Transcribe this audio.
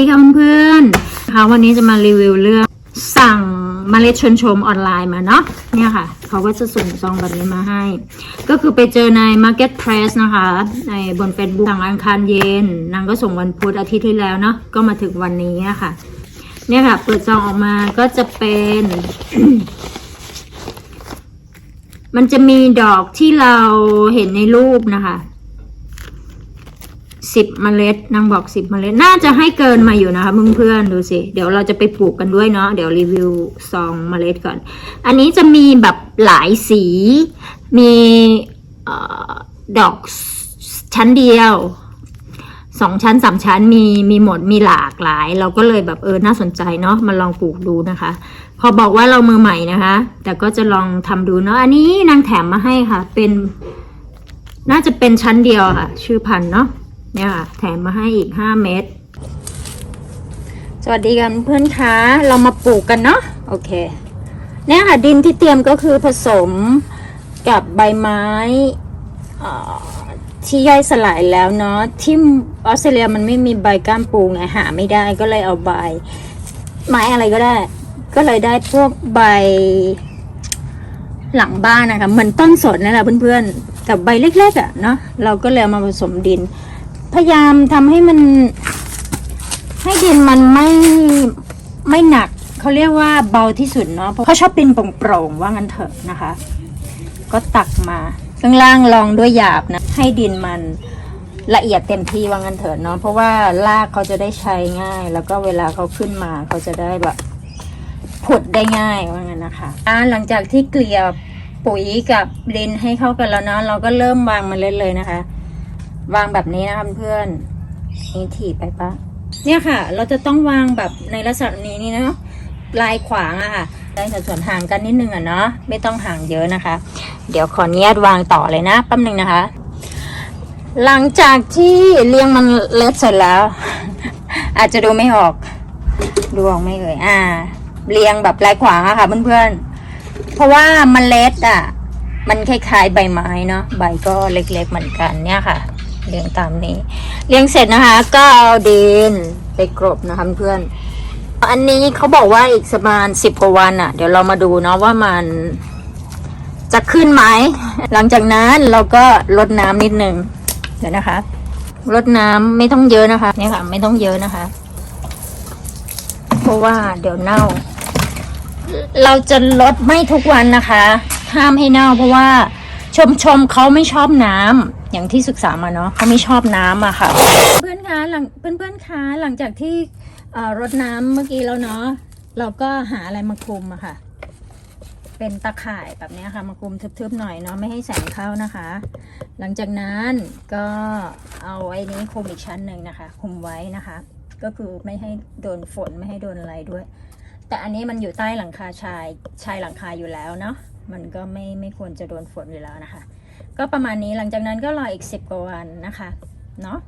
สวัสดีค่ะเพื่อนๆค่ะวันนี้จะมารีวิวเรื่องสั่งเมล็ดชนชมออนไลน์มาเนาะเนี่ยค่ะ เขาก็จะส่งซองแบบนี้มาให้ ก็คือไปเจอใน Marketplace นะคะ ในบน Facebook สั่งอังคารเย็น นางก็ส่งวันพุธอาทิตย์ที่แล้วเนาะก็มาถึงวันนี้ค่ะ เนี่ยค่ะ เปิดซองออกมาก็จะเป็น มันจะมีดอกที่เราเห็นในรูปนะคะ สิบเมล็ดนางบอกสิบเมล็ดน่าจะให้เกินมาอยู่นะคะเพื่อนๆดูสิเดี๋ยวเราจะไปปลูกกันด้วยเนาะเดี๋ยวรีวิวซองเมล็ดก่อน อันนี้จะมีแบบหลายสี มีออดอกชั้นเดียวสองชั้นสามชั้นมีมีหมดมีหลากหลาย เราก็เลยแบบเออน่าสนใจเนาะมาลองปลูกดูนะคะ พอบอกว่าเรามือใหม่นะคะ แต่ก็จะลองทำดูเนาะอันนี้นางแถมมาให้ค่ะ เป็น น่าจะเป็นชั้นเดียวค่ะ ชื่อพันธุ์เนาะ เนี่ยค่ะแถมมาให้อีกห้าเม็ดสวัสดีกันเพื่อนคะเรามาปลูกกันเนาะโอเค เนี่ยค่ะดินที่เตรียมก็คือผสมกับใบไม้ที่ย่อยสลายแล้วเนาะที่ออสเตรเลียมันไม่มีใบก้ามปูไงหาไม่ได้ก็เลยเอาใบ ไม้อะไรก็ได้ ก็เลยได้พวกใบหลังบ้านนะคะเหมือนต้นสนนั่นแหละเพื่อนๆแต่ใบเล็กๆอะ่ะเนาะเราก็เลยมาผสมดิน พยายามทำให้มัน ให้ดินมันไม่ไม่หนักเขาเรียกว่าเบาที่สุดเนาะเพราะเขาชอบดินโปร่งๆว่างั้นเถอะนะคะ ก็ตักมาข้างล่างรองด้วยหยาบนะ ให้ดินมันละเอียดเต็มที่ว่างั้นเถอะเนาะเพราะว่ารากเขาจะได้ใช้ง่าย แล้วก็เวลาเขาขึ้นมาเขาจะได้แบบผุดได้ง่ายว่างั้นนะคะอ่าหลังจากที่เกลี่ยปุ๋ยกับดินให้เข้ากันแล้วเนาะเราก็เริ่มวางเล็ดเลยนะคะ วางแบบนี้นะคะเพื่อนนี่ถีบไปปะเนี่ยค่ะ เราจะต้องวางแบบในลักษณะนี้นี่เนาะลายขวางอะค่ะได้สัดส่วนห่างกันนิดนึงอะเนาะไม่ต้องห่างเยอะนะคะ เดี๋ยวขออนุญาตวางต่อเลยนะแป๊บนึงนะคะ หลังจากที่เลี้ยงมันเล็ดเสร็จแล้ว อาจจะดูไม่ออกดูออกไม่เอ่ยอ่า เรียงแบบลายขวางอะค่ะเพื่อนๆ เพราะว่ามันเล็ดอะมันคล้ายๆใบไม้เนาะใบก็เล็กๆเหมือนกันเนี่ยค่ะ เรียงตามนี้ เรียงเสร็จนะคะ ก็เอาดินไปกรบนะคะเพื่อน อันนี้เขาบอกว่าอีกประมาณสิบกว่าวันอะเดี๋ยวเรามาดูเนาะว่ามันจะขึ้นไหม หลังจากนั้นเราก็ลดน้ำนิดนึง เดี๋ยวนะคะ ลดน้ำไม่ต้องเยอะนะคะเนี่ยค่ะไม่ต้องเยอะนะคะ เพราะว่าเดี๋ยวเน่า เราจะลดไม่ทุกวันนะคะ ห้ามให้เน่าเพราะว่าชมชมเขาไม่ชอบน้ำ อย่างที่ศึกษามาเนาะเขาไม่ชอบน้ำอะค่ะ เพื่อนคะหลังเพื่อนเพื่อนคะหลังจากที่เอ่อรดน้ำเมื่อกี้แล้วเนาะเราก็หาอะไรมาคลุมอะค่ะ เป็นตะข่ายแบบนี้ค่ะมาคลุมทึบๆหน่อยเนาะไม่ให้แสงเข้านะคะ หลังจากนั้นก็เอาไอ้นี้คลุมอีกชั้นหนึ่งนะคะคลุมไว้นะคะ ก็คือไม่ให้โดนฝนไม่ให้โดนอะไรด้วย แต่อันนี้มันอยู่ใต้หลังคาชายชายหลังคาอยู่แล้วเนาะ มันก็ไม่ไม่ควรจะโดนฝนอยู่แล้วนะคะ ก็ประมาณนี้หลังจากนั้นก็รออีกสิบกว่าวันนะคะ เนาะ